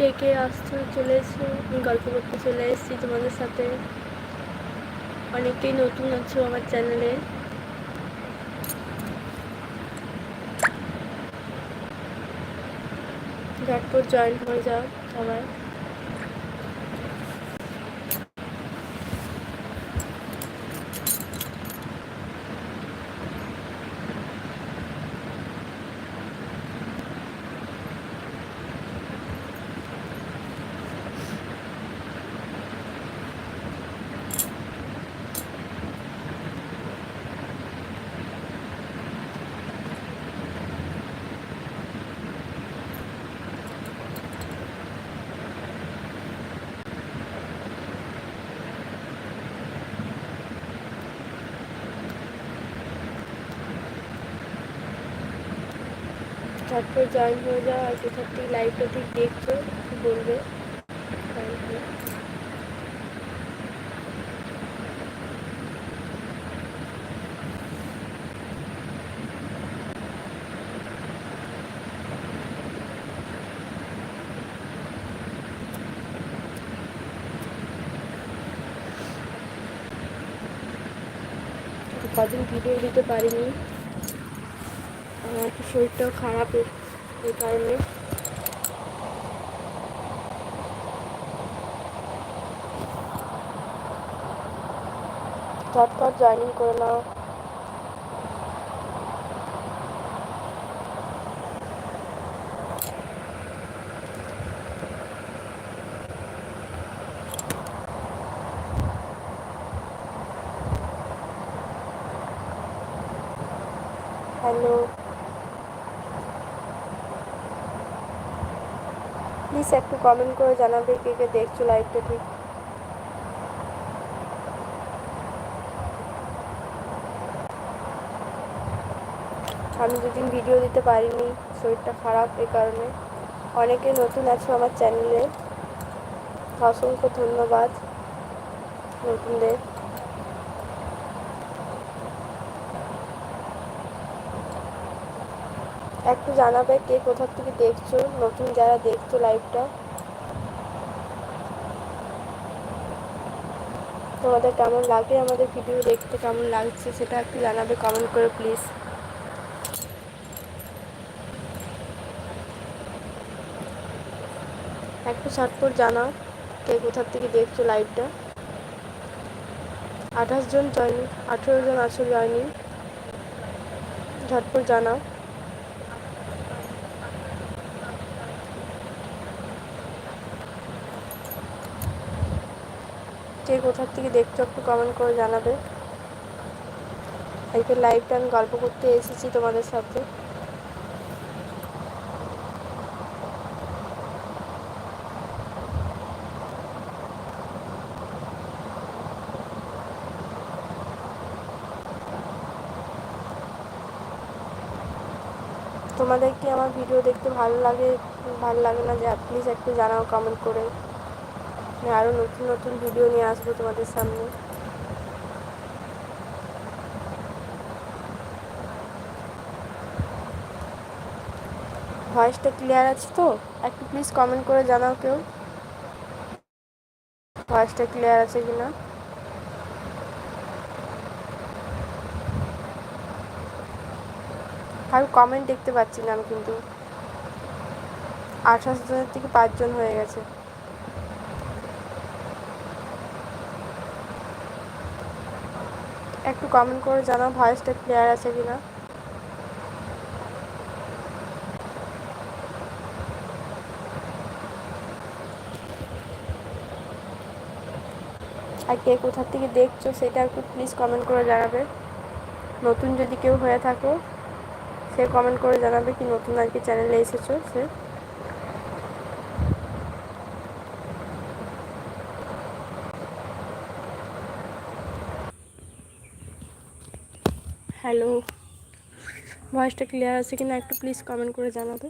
কে কে আসতে চলে এসছো আমি গল্প করতে চলে এসেছি তোমাদের সাথে। অনেকেই নতুন আছো আমার চ্যানেলে ঝটপট জয়েন হয়ে যাও ঝটপট জয়েন হয়ে যাও, আর কোথার থেকে লাইভটা ঠিক দেখছ বলবে? কদিন ভিডিও দিতে পারিনি। একটু শরীরটাও খারাপ এই কারণে। ঝটপট জয়েনিং করে নাও। হ্যালো। প্লিজ একটু কমেন্ট করে জানাবে কে কে দেখছ লাইভটা ঠিক। আমি দুদিন ভিডিও দিতে পারিনি, শরীরটা খারাপ এই কারণে। অনেকে নতুন আছো আমার চ্যানেলে অসংখ্য ধন্যবাদ নতুনদের। একটু জানাবে কে কোথা থেকে দেখছ, নতুন যারা দেখছ লাইভটা তোমাদের কেমন লাগে আমাদের ভিডিও দেখতে কেমন লাগছে সেটা একটু জানাবে কমেন্ট করে প্লিজ একটু ঝটপট জানাও কে কোথার থেকে দেখছ লাইভটা আঠাশ জন জয়নি আঠেরো জন আছো জয়নি ঝটপট জানাও। কে কোথার থেকে দেখছ একটু কমেন্ট করে জানাবে। আজকে লাইভটা আমি গল্প করতে এসেছি তোমাদের সাথে। তোমাদের কি আমার ভিডিও দেখতে ভালো লাগে? ভালো লাগে না? যে প্লিজ একটু জানাও কমেন্ট করে। আমি আরও নতুন নতুন ভিডিও নিয়ে আসব তোমাদের সামনে। ভয়েসটা ক্লিয়ার আছে তো? একটু প্লিজ কমেন্ট করে জানাও কেউ। ভয়েসটা ক্লিয়ার আছে কি না আর কমেন্ট দেখতে পাচ্ছি না আমি কিন্তু। আঠাশ জনের থেকে পাঁচজন হয়ে গেছে। একটু কমেন্ট করে জানাও ভয়েসটা ক্লিয়ার আছে কি না আর কে কোথার থেকে দেখছ সেটা একটু প্লিজ কমেন্ট করে জানাবে। নতুন যদি কেউ হয়ে থাকো, সে কমেন্ট করে জানাবে কি নতুন আর কি চ্যানেলে এসেছ সে। হ্যালো ভয়েসটা ক্লিয়ার আছে কিনা একটু প্লিজ কমেন্ট করে জানাবে।